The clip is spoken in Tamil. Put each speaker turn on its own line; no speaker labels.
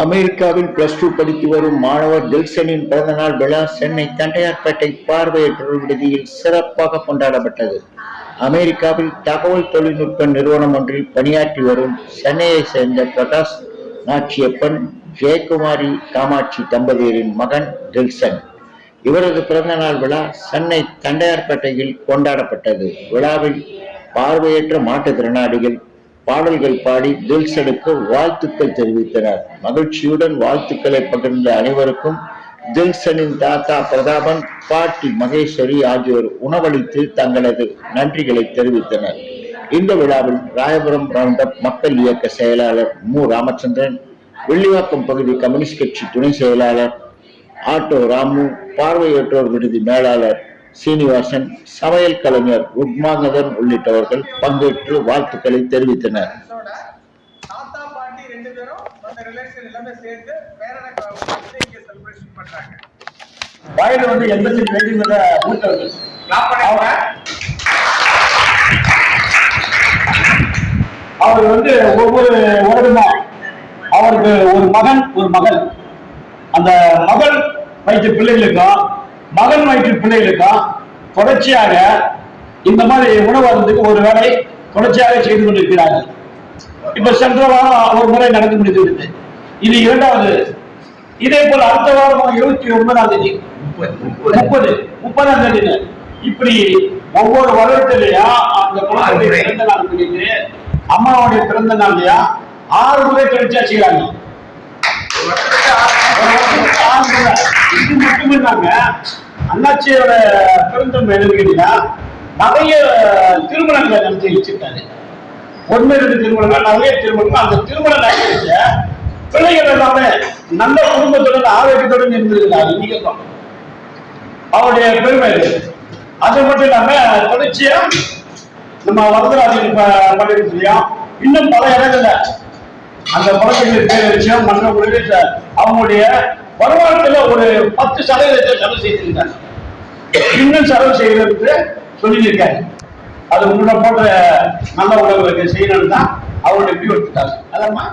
அமெரிக்காவில் பிளஸ் டூ படித்து வரும் மாணவர் தில்சனின் பிறந்தநாள் விழா சென்னை தண்டையார்பேட்டை பார்வையற்றோர் விடுதியில் சிறப்பாக கொண்டாடப்பட்டது. அமெரிக்காவில் தகவல் தொழில்நுட்ப நிறுவனம் ஒன்றில் பணியாற்றி வரும் சென்னையை சேர்ந்த பிரகாஷ் நாச்சியப்பன் ஜெயக்குமாரி காமாட்சி தம்பதியரின் மகன் தில்சன். இவரது பிறந்தநாள் விழா சென்னை தண்டையார்பேட்டையில் கொண்டாடப்பட்டது. விழாவில் பார்வையற்ற மாற்றுத்திறனாளிகள் பாடல்கள் பாடி தில்சனுக்கு வாழ்த்துக்கள் தெரிவித்தனர் மகிழ்ச்சியுடன் வாழ்த்துக்களை பகிர்ந்த அனைவருக்கும் தில்சனின் தாத்தா பிரதாபன் பாட்டி மகேஸ்வரி ஆகியோர் உணவளித்து தங்களது நன்றிகளை தெரிவித்தனர். இந்த விழாவில் ராயபுரம் ரவுண்டப் மக்கள் இயக்க செயலாளர் மு. ராமச்சந்திரன் வெள்ளிவாக்கம் பகுதி கம்யூனிஸ்ட் கட்சி துணை செயலாளர் ஆட்டோ ராமு பார்வையற்றோர் விடுதி மேலாளர் சீனிவாசன் சமையல் கலைஞர் உட்மாங்கதன் உள்ளிட்டவர்கள் பங்கேற்று வாழ்த்துக்களை தெரிவித்தனர்.
வயது வந்து எண்பத்தி ரெண்டு மூத்தவர்கள். அவர் வந்து ஒவ்வொரு வருடமா அவருக்கு ஒரு மகன் ஒரு மகள். அந்த மகள் வயிற்று பிள்ளைகளுக்கும் மகன் வயிற்று பிள்ளைகளுக்கும் தொடர்ச்சியாக இந்த மாதிரி உணவு அருந்துக்கு ஒரு வேளை தொடர்ச்சியாக செய்து கொண்டிருக்கிறார்கள் இப்ப சென்ற வாரம் ஒரு முறை நடந்து முடிந்துவிட்டது. இது இரண்டாவது. இதே போல அடுத்த வாரம் இருபத்தி ஒன்பதாம் தேதி. முப்பது. முப்பதாம் தேதி இப்படி ஒவ்வொரு வருடத்திலையும் அந்த குழந்தைய பிறந்த நாள் முடிந்து அம்மாவுடைய பிறந்த நாளையா ஆறு முறை தொடர்ச்சியா செய்யறாங்க ஆறு இது மட்டும் இல்லாம அண்ணாச்சியோட பெருந்தன்மை என்னன்னு கேட்டீங்கன்னா நிறைய திருமணங்களை நடத்தி வச்சிருக்காரு. ஒன்று ரெண்டு திருமணங்கள் நிறைய திருமணங்கள். அந்த திருமணம் நடத்தி பிள்ளைகள் எல்லாமே நல்ல குடும்பத்துடன் ஆரோக்கியத்துடன் இருந்திருக்கிறார் இன்னைக்கு அவருடைய பெருமை அது மட்டும் இல்லாம தொடர்ச்சியா நம்ம வரதராஜன் பள்ளியிலையும் இன்னும் பல இடங்கள்ல அந்த குழந்தைகள் பேர் விஷயம் மற்றவங்களுக்கு அவங்களுடைய வருமானத்துல ஒரு பத்து சதவீதத்தை செலவு செய்திருந்தாங்க இன்னும் செலவு செய்யறதுக்கு சொல்லியிருக்காரு. அது உங்களோட போன்ற நல்ல உணவுகளுக்கு செய்யணும்னு தான் அவருடைய முடிவு எடுத்துட்டாங்க அதம்மா?